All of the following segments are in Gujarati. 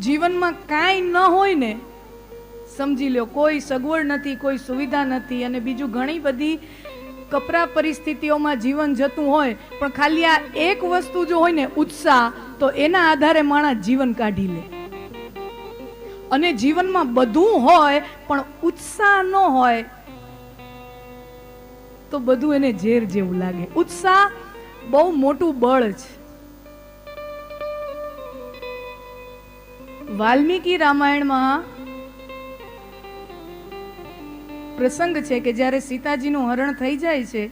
જીવનમાં કાંઈ ન હોય ને, સમજી લો કોઈ સગવડ નથી, કોઈ સુવિધા નથી અને બીજું ઘણી બધી કપરા પરિસ્થિતિઓમાં જીવન જતું હોય, પણ ખાલી આ એક વસ્તુ જો હોય ને, ઉત્સાહ, તો એના આધારે માણસ જીવન કાઢી લે. અને જીવનમાં બધું હોય, પણ ઉત્સાહ ન હોય, તો બધું એને ઝેર જેવું લાગે. ઉત્સાહ બહુ મોટું બળ છે. વાલ્મીકી રામાયણમાં પ્રસંગ છે કે જ્યારે સીતાજીનું હરણ થઈ જાય છે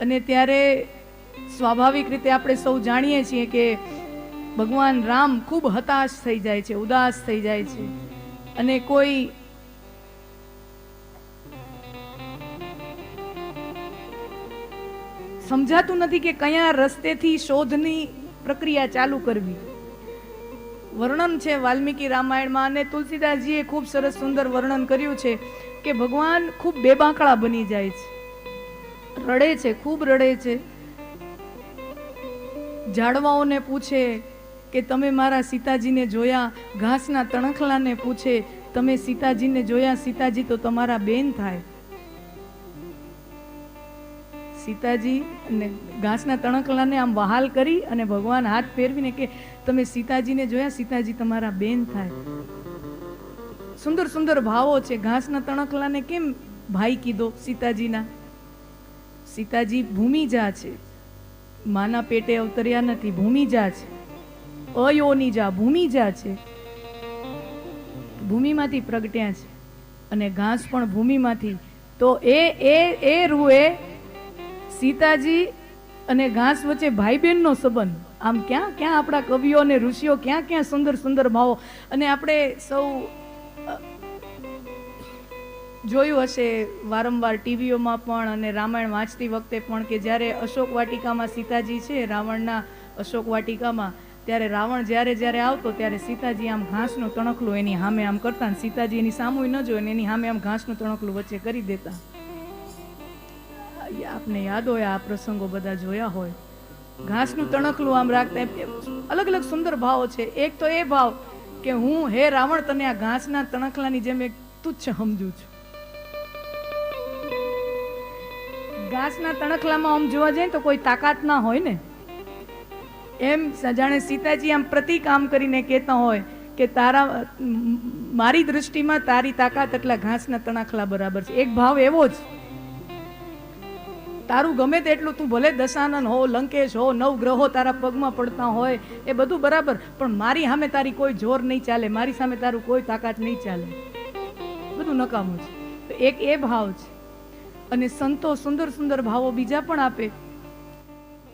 અને ત્યારે સ્વાભાવિક રીતે આપણે સૌ જાણીએ છીએ કે ભગવાન રામ ખૂબ હતાશ થઈ જાય છે, ઉદાસ થઈ જાય છે. અને કોઈ સમજાતું નથી કે કયા રસ્તેથી શોધની પ્રક્રિયા ચાલુ કરવી. વર્ણન છે વાલ્મીકી રામાયણમાં અને તુલસીદાસજીએ ખૂબ સરસ સુંદર વર્ણન કર્યું છે કે ભગવાન ખૂબ બેબાકળા બની જાય છે. રડે છે, ખૂબ રડે છે. ઝાડવાઓને પૂછે કે તમે મારા સીતાજીને જોયા, ઘાસના તણખલાને પૂછે, તમે સીતાજીને જોયા, સીતાજી તો તમારા બેન થાય. સીતાજી અને ઘાસના તણકલાને આમ વહાલ કરી અને ભગવાન હાથ ફેરવીને કે, તમે સીતાજીને જોયા? સીતાજી તમારા બેન થાય. સુંદર સુંદર ભાવો છે. ઘાસના તણકલાને કેમ ભાઈ કીધો સીતાજીના? સીતાજી ભૂમિજા છે. માના પેટે અવતર્યા નથી. ભૂમિજા છે. અયોનિજા ભૂમિજા છે. ભૂમિમાંથી પ્રગટ્યા છે. અને ઘાસ પણ ભૂમિમાંથી. તો એ એ એ રૂએ સીતાજી અને ઘાસ વચ્ચે ભાઈ બહેનનો સંબંધ. આમ ક્યાં ક્યાં આપણા કવિઓ અને ઋષિઓ ક્યાં ક્યાં સુંદર સુંદર ભાવો. અને આપણે સૌ જોયું હશે વારંવાર ટીવીઓમાં પણ અને રામાયણ વાંચતી વખતે પણ કે જ્યારે અશોક વાટિકામાં સીતાજી છે, રાવણના અશોક વાટિકામાં, ત્યારે રાવણ જ્યારે જ્યારે આવતો ત્યારે સીતાજી આમ ઘાસનું તણખલું એની સામે આમ કરતા સીતાજી એની સામુય ન જોઈ અને એની સામે આમ ઘાસનું તણખલું વચ્ચે કરી દેતા. આપને યાદ હોય, આ પ્રસંગો બધા જોયા હોય. ઘાસનું તણખલું આમ રાખતા અલગ અલગ સુંદર ભાવો છે. એક તો એ ભાવ કે હું હે રાવણ, તને આ ઘાસના તણખલાની જેમ એક તુચ્છ સમજુ છું. ઘાસના તણખલામાં આમ જોવા જાય તો કોઈ તાકાત ના હોય ને. એમ જાણે સીતાજી આમ પ્રતિક આમ કરીને કહેતા હોય કે તારા, મારી દૃષ્ટિમાં તારી તાકાત એટલા ઘાસના તણાખલા બરાબર છે. એક ભાવ એવો જ. તારું ગમે તેટલું તું ભલે દશાનન હો, લંકેશ હો, નવ ગ્રહો તારા પગમાં પડતા હોય, એ બધું બરાબર, પણ મારી સામે તારી કોઈ જોર નહીં ચાલે, મારી સામે તારું કોઈ તાકાત નહીં ચાલે. બધું નકામું છે. તો એક એ ભાવ છે. અને સંતો સુંદર સુંદર ભાવો બીજા પણ આપે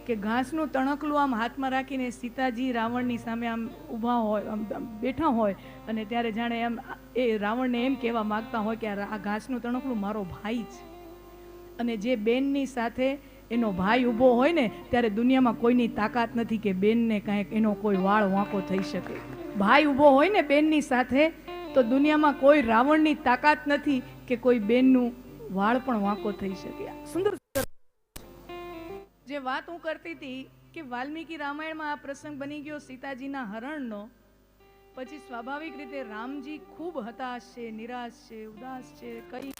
કે ઘાસનું તણકલું આમ હાથમાં રાખીને સીતાજી રાવણની સામે આમ ઊભા હોય, આમ બેઠા હોય, અને ત્યારે જાણે એમ, એ રાવણને એમ કહેવા માંગતા હોય કે આ ઘાસનું તણકલું મારો ભાઈ છે. અને જે બેનની સાથે એનો ભાઈ ઊભો હોય ને, ત્યારે દુનિયામાં કોઈની તાકાત નથી કે બેનને કાંઈક એનો કોઈ વાળ વાંકો થઈ શકે. ભાઈ ઊભો હોય ને બેનની સાથે, તો દુનિયામાં કોઈ રાવણની તાકાત નથી કે કોઈ બેનનું વાળ પણ વાંકો થઈ શકે. સુંદર જે વાત હું કરતી હતી કે વાલ્મીકી રામાયણમાં આ પ્રસંગ બની ગયો સીતાજીના હરણનો, પછી સ્વાભાવિક રીતે રામજી ખૂબ હતાશ છે, નિરાશ છે, ઉદાસ છે, કઈ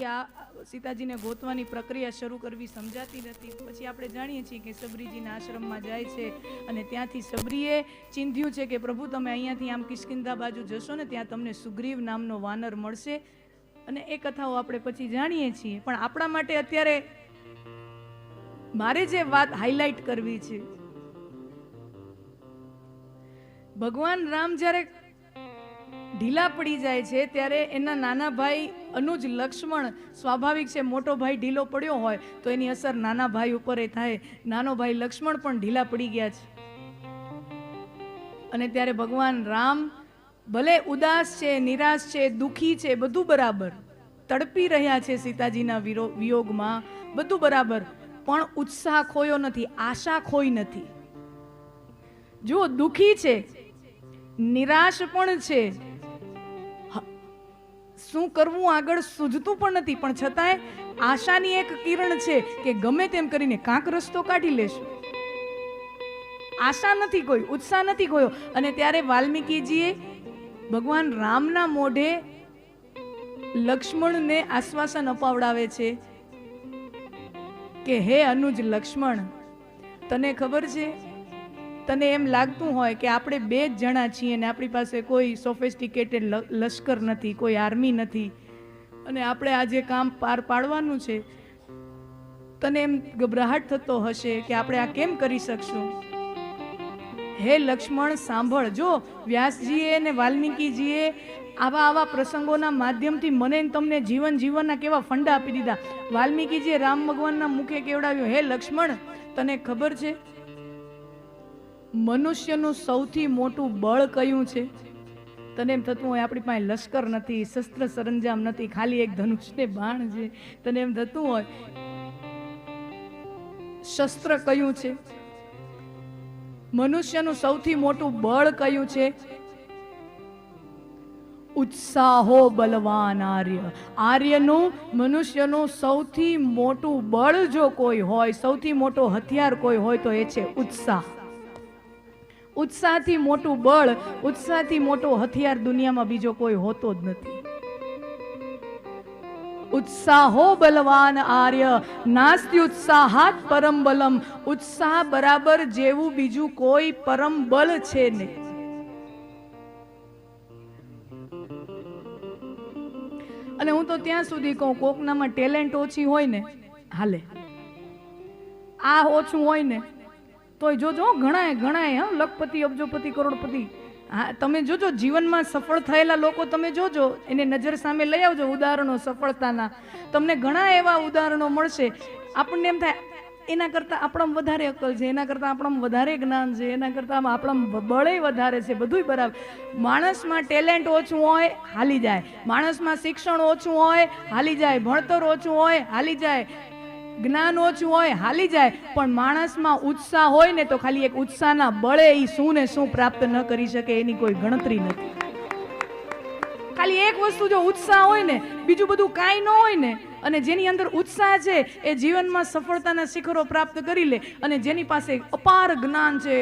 કે આ સીતાજીને ગોતવાની પ્રક્રિયા શરૂ કરવી સમજાતી નથી. પછી આપણે જાણીએ છીએ કે સબરીજીના આશ્રમમાં જાય છે અને ત્યાંથી સબરીએ ચિંધ્યું છે કે પ્રભુ, તમે અહીંયાથી આમ કિષ્કિંધા બાજુ જશો ને ત્યાં તમને સુગ્રીવ નામનો વાનર મળશે. અને એ કથાઓ આપણે પછી જાણીએ છીએ. પણ આપણા માટે અત્યારે મારે જે વાત હાઇલાઇટ કરવી છે. ભગવાન રામ જ્યારે ઢીલા પડી જાય છે, ત્યારે એના નાના ભાઈ અનુજ લક્ષ્મણ સ્વાભાવિક છે, મોટો ભાઈ ઢીલો પડ્યો હોય, તો એની અસર નાના ભાઈ ઉપર એ થાય. નાનો ભાઈ લક્ષ્મણ પણ ઢીલા પડી ગયા છે. અને ત્યારે ભગવાન રામ ભલે ઉદાસ છે, નિરાશ છે, દુઃખી છે, બધું બરાબર. તડપી રહ્યા છે સીતાજીના વિયોગમાં. બધું બરાબર, પણ ઉત્સાહ ખોયો નથી, આશા ખોઈ નથી. જો દુઃખી છે, નિરાશ પણ છે. શું કરવું આગળ સૂઝતું પણ નથી. પણ છતાંય આશાની એક કિરણ છે કે ગમે તેમ કરીને કાંક રસ્તો કાઢી લેશું. આશા નથી કોઈ, ઉત્સાહ નથી કોયો અને ત્યારે વાલ્મીકીજીએ ભગવાન રામના મોઢે લક્ષ્મણને આશ્વાસન અપાવડાવે છે કે, હે અનુજ લક્ષ્મણ, તને ખબર છે તને એમ લાગતું હોય કે આપણે બે જ જણા છીએ અને આપણી પાસે કોઈ સોફિસ્ટિકેટેડ લશ્કર નથી, કોઈ આર્મી નથી, અને આપણે આ જે કામ પાર પાડવાનું છે, તને એમ ગભરાહટ થતો હશે કે આપણે આ કેમ કરી શકશું? હે લક્ષ્મણ, સાંભળ. જો વ્યાસજીએ અને વાલ્મીકીજીએ આવા આવા પ્રસંગોના માધ્યમથી મને તમને જીવન જીવનના કેવા ફંડા આપી દીધા. વાલ્મીકીજીએ રામ ભગવાનના મુખે કેવડાવ્યું, હે લક્ષ્મણ, તને ખબર છે મનુષ્યનું સૌથી મોટું બળ કયું છે? તને એમ થતું હોય આપણી પાસે લશ્કર નથી, શસ્ત્ર સરંજામ નથી, ખાલી એક ધનુષ ને બાણ છે. તને એમ થતું હોય, શસ્ત્ર કયું છે? મનુષ્યનું સૌથી મોટું બળ કયું છે? ઉત્સાહો બલવાન આર્ય. આર્યનું, મનુષ્યનું સૌથી મોટું બળ જો કોઈ હોય, સૌથી મોટો હથિયાર કોઈ હોય તો એ છે ઉત્સાહ. ઉત્સાહથી મોટું બળ, ઉત્સાહથી મોટો હથિયાર દુનિયામાં બીજો કોઈ હોતો જ નથી. ઉત્સાહો બલવાન આર્ય નાસ્તિ ઉત્સાહાત પરમ બલમ. ઉત્સાહ બરાબર જેવું બીજું કોઈ પરમ બલ છે નહીં અને હું તો ત્યાં સુધી કહું, કોકનામાં ટેલેન્ટ ઓછી હોય ને, હાલે. આ ઓછું હોય ને તોય જોજો ઘણાય ઘણાય હા, લખપતિ, અબજોપતિ, કરોડપતિ. હા, તમે જોજો, જીવનમાં સફળ થયેલા લોકો તમે જોજો, એને નજર સામે લઈ આવજો ઉદાહરણો સફળતાના. તમને ઘણા એવા ઉદાહરણો મળશે. આપણને એમ થાય, એના કરતાં આપણામાં વધારે અકલ છે, એના કરતાં આપણામાં વધારે જ્ઞાન છે, એના કરતાં આપણામાં બળે વધારે છે, બધુંય બરાબર. માણસમાં ટેલેન્ટ ઓછું હોય, હાલી જાય. માણસમાં શિક્ષણ ઓછું હોય, હાલી જાય. ભણતર ઓછું હોય, હાલી જાય. જ્ઞાન ઓછું હોય, હાલી જાય, પણ માણસમાં ઉત્સાહ હોય ને તો ખાલી એક ઉત્સાહના બળે એ શું ને શું પ્રાપ્ત ન કરી શકે એની કોઈ ગણતરી નથી. ખાલી એક વસ્તુ જો ઉત્સાહ હોય ને, બીજું બધું કાંઈ ન હોય ને, અને જેની અંદર ઉત્સાહ છે, એ જીવનમાં સફળતાના શિખરો પ્રાપ્ત કરી લે, અને જેની પાસે અપાર જ્ઞાન છે,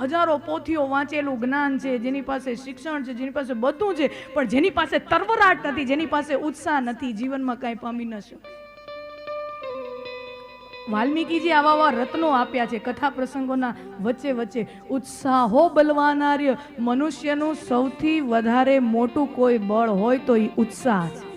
હજારો પોથીઓ વાંચેલું જ્ઞાન છે, જેની પાસે શિક્ષણ છે, જેની પાસે બધું છે, પણ જેની પાસે તરવરાટ નથી, જેની પાસે ઉત્સાહ નથી, જીવનમાં કાંઈ પામી ન શકે. વાલ્મીકીજી આવા આવા રત્નો આપ્યા છે, કથા પ્રસંગોના વચ્ચે વચ્ચે. ઉત્સાહો બલવાનાર્ય. મનુષ્યનું સૌથી વધારે મોટું કોઈ બળ હોય તો એ ઉત્સાહ છે.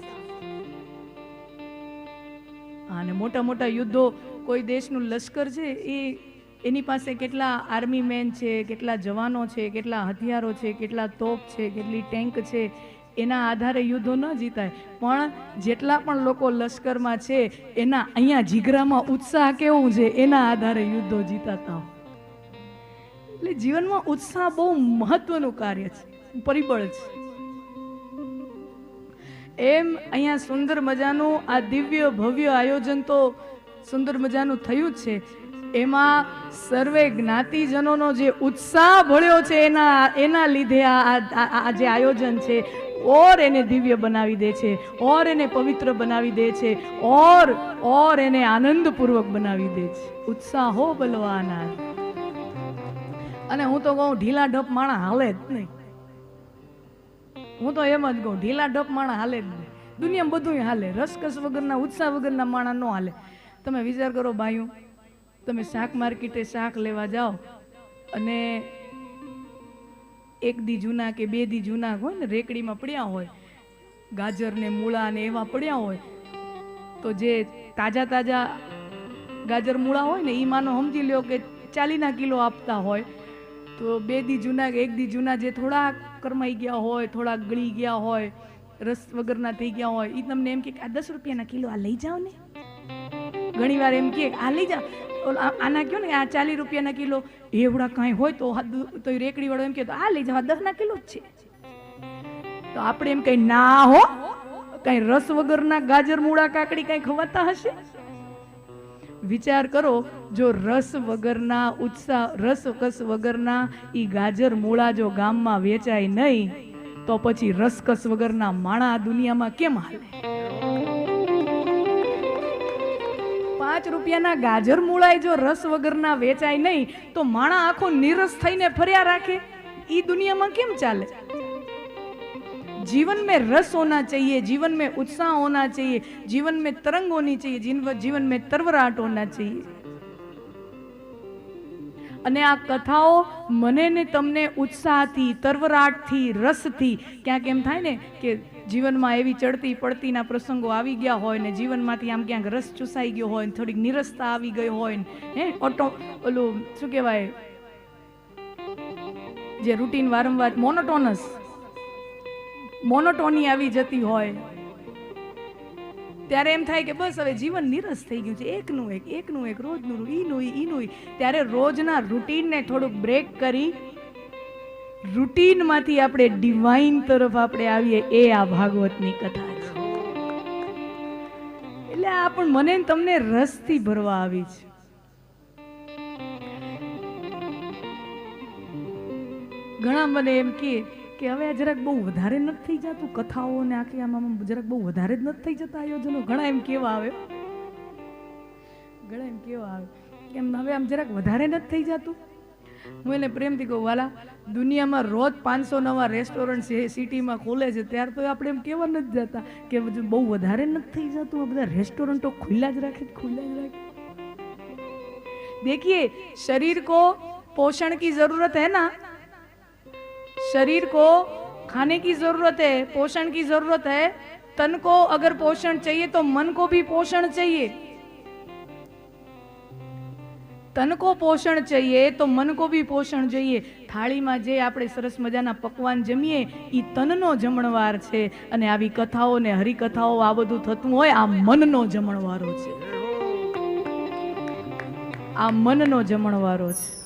અને મોટા મોટા યુદ્ધો કોઈ દેશનું લશ્કર છે એ એની પાસે કેટલા આર્મી મેન છે, કેટલા જવાનો છે, કેટલા હથિયારો છે, કેટલા તોપ છે, કેટલી ટેન્ક છે એના આધારે યુદ્ધો ન જીતાય. પણ જેટલા પણ લોકો લશ્કરમાં છે, એના અહીંયા જીગરામાં ઉત્સાહ કેવું છે, એના આધારે યુદ્ધો જીતાતા એટલે જીવનમાં ઉત્સાહ બહુ મહત્વનું કાર્ય છે, પરિબળ છે. એમ અહીંયા સુંદર મજાનું આ દિવ્ય ભવ્ય આયોજન તો સુંદર મજાનું થયું જ છે. એમાં સર્વે જ્ઞાતિજનોનો જે ઉત્સાહ ભળ્યો છે, એના એના લીધે આ જે આયોજન છે ઓર એને દિવ્ય બનાવી દે છે, ઓર એને પવિત્ર બનાવી દે છે, ઓર ઓર એને આનંદપૂર્વક બનાવી દે છે. ઉત્સાહો બલવાના અને હું તો કહું, ઢીલા ઢપ માણા હાલે જ નહીં. હું તો એમ જ કહું, ઢીલા ઢપ માણા હાલે જ નહીં. દુનિયામાં બધું હાલે. રસકસ વગરના, ઉત્સાહ વગરના માણા ન હાલે. તમે વિચાર કરો ભાઈઓ તમે શાક માર્કેટે શાક લેવા જાઓ અને એક દી જૂના કે બે દી જૂના હોય ને રેકડીમાં પડ્યા હોય, ગાજર ને મૂળા ને એવા પડ્યા હોય, તો જે તાજા તાજા ગાજર મૂળા હોય ને એ માનો સમજી લ્યો કે ચાલીના કિલો આપતા હોય, તો બે દી જૂના એક દી જૂના જે થોડા કરમાઈ ગયા હોય થોડા ગળી ગયા હોય, રસ વગરના થઈ ગયા હોય એ તમને એમ કે આ દસ રૂપિયાના કિલો આ લઈ જાઓ ને. ઘણી વાર એમ કે, આ લઈ જા. આના કયો ને, આ ચાલીસ રૂપિયાના કિલો એવડા કાંઈ હોય તો તો રેકડી વાળો એમ કે આ લઈ જવા દસ દસના કિલો જ છે. તો આપણે એમ કઈ ના હો, કઈ રસ વગરના ગાજર, મૂળા, કાકડી કઈ ખવાતા હશે? વિચાર કરો, જો રસ વગરના ઉત્સાહ, રસ કસ વગરના ઈ ગાજર, મૂળા જો ગામમાં વેચાય નહીં, તો પછી રસકસ વગરના માણા દુનિયામાં કેમ હાલે? પાંચ રૂપિયાના ગાજર મૂળાય જો રસ વગરના વેચાય નહીં તો માણા આખો નીરસ થઈને ફર્યા રાખે ઈ દુનિયામાં કેમ ચાલે जीवन में रस होना चाहिए जीवन में उत्साह होना चाहिए जीवन में तरंग होनी चाहिए जीवन जीवन में तरवराट होना चाहिए અને આ કથાઓ મને ને તમને ઉત્સાહથી તરવરાટથી રસથી ક્યાંક એમ થાય ને કે જીવનમાં એવી ચડતી પડતીના પ્રસંગો આવી ગયા હોય ને જીવનમાંથી આમ ક્યાંક રસ ચૂસાઈ ગયો હોય ને થોડીક નિરસતા આવી ગઈ હોય ને, હે, ઓટો, ઓલું, શું કહેવાય? જે રૂટીન વારંવાર મોનોટોનસ, મોનોટોની આવી જતી હોય, ત્યારે એમ થાય કે બસ હવે જીવન નિરસ થઈ ગયું છે. એકનું એક એકનું એક, રોજનું ઈનું ઈનું ત્યારે રોજના રૂટીનને થોડુંક બ્રેક કરી રૂટીનમાંથી આપણે ડિવાઇન તરફ આપણે આવીએ એ આ ભાગવતની કથા છે. એટલે આ પણ મને તમને રસથી ભરવા આવી છે. ઘણા મને એમ કે કે હવે આ જરાક બહુ વધારે નથી થઈ જતું કથાઓ ને આખી આમ જરાક બહુ વધારે જ નથી થઈ જતા આયોજનો. ઘણા એમ કેવા આવે. ઘણા એમ કેવા આવે. કેમ હવે આમ જરાક વધારે નથી થઈ જતું. હું એને પ્રેમથી કહું વાલા દુનિયામાં રોજ પાંચસો નવા રેસ્ટોરન્ટ સિટીમાં ખોલે છે ત્યાર તો આપણે એમ કેવા નથી જતા કે બધું બહુ વધારે નથી થઈ જતું આ બધા રેસ્ટોરન્ટો ખુલ્લા જ રાખે ખુલ્લા જ રાખે देखिए शरीर को पोषण की जरूरत है ना शरीर को खाने की जरूरत है पोषण की जरूरत है तन को अगर पोषण चाहिए तो मन को भी पोषण चाहिए તનકો પોષણ જોઈએ તો મનકો બી પોષણ જોઈએ થાળીમાં જે આપણે સરસ મજાના પકવાન જમીએ એ તનનો જમણવાર છે. અને આવી કથાઓ ને હરિકથાઓ, આ બધું થતું હોય, આ મનનો જમણવારો છે. આ મનનો જમણવારો છે.